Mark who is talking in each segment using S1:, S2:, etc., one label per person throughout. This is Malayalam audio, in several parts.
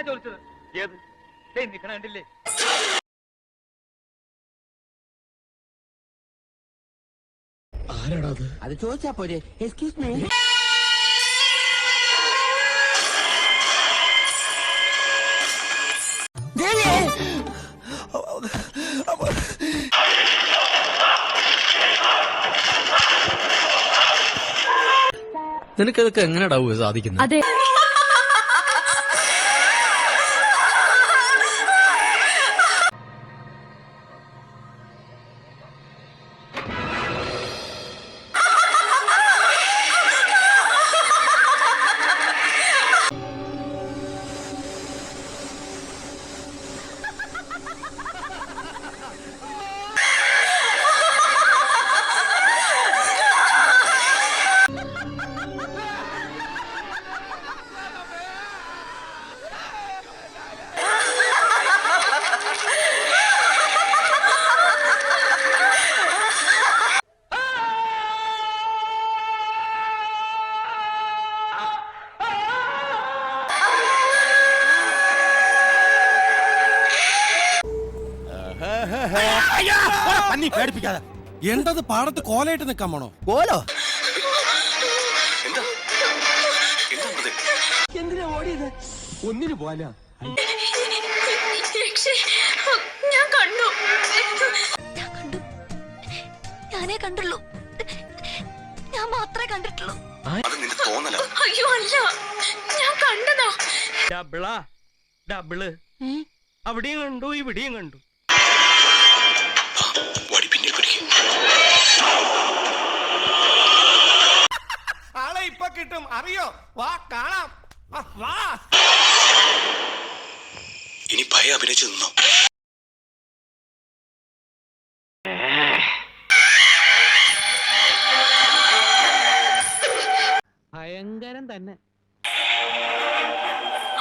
S1: തന്നെ ചോദിച്ചത്? ഏത്? ദേ നിക്കണ കണ്ടില്ലേ?
S2: അത്? ചോദിച്ചാ പോരെ. എക്സ്ക്യൂസ് മീ
S3: നിനക്കതൊക്കെ എങ്ങനെയാടാവുക സാധിക്കുന്നത്
S4: അതെ.
S5: പന്നി പേടിപ്പിക്കാതെ. എന്തത് പാടത്ത് കോലയിട്ട് നിക്കാൻ പോണോ?
S6: കോലോ
S2: എന്തിനാ ഓടിയത്? ഒന്നിനു പോവാനാ?
S7: ഞാൻ കണ്ടു. ഞാൻ കണ്ടു. ഞാനേ കണ്ടുള്ളൂ. ഞാൻ മാത്രമേ കണ്ടിട്ടുള്ളൂ.
S6: അത് നിന്റെ തോന്നലാ.
S7: അയ്യോ അല്ല. ഞാൻ കണ്ടതാ.
S1: ഡബിളാ ഡബിൾ. അവിടെയും കണ്ടു ഇവിടെയും കണ്ടു.
S6: വടി പിന്നിൽ പിടിക്കും
S5: ആളെ ഇപ്പൊ കിട്ടും. അറിയോ? വാ കാണാം. വാ
S6: ഇനി ഭയ അഭിനയിച്ചു നിന്നോ?
S2: ഭയങ്കരം തന്നെ.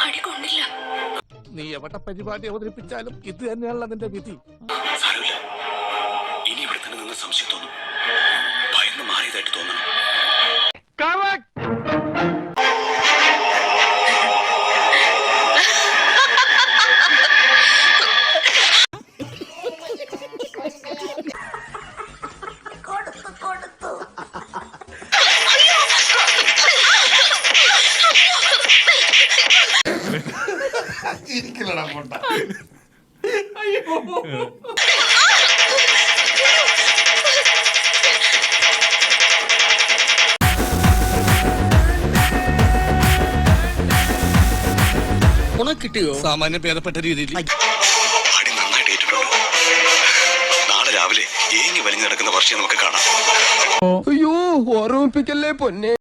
S7: അടി കൊണ്ടില്ല.
S8: നീ എവിടെ പരിപാടി അവതരിപ്പിച്ചാലും ഇത് തന്നെയാണല്ലോ നിന്റെ വിധി.
S6: സംശയം തോന്നും ഭയന്ന് മാറിയതായിട്ട് തോന്നണം.
S3: ഉണക്കിട്ടിയോ
S5: സാമാന്യം ഭേദപ്പെട്ട രീതിയിൽ.
S6: അടി നന്നായിട്ട് ഏറ്റിട്ടുണ്ട് നാളെ രാവിലെ ഏങ്ങി വലിഞ്ഞു നടക്കുന്ന വർഷം നമുക്ക് കാണാം.
S8: അയ്യോ ഓർമ്മിപ്പിക്കല്ലേ പൊന്നെ.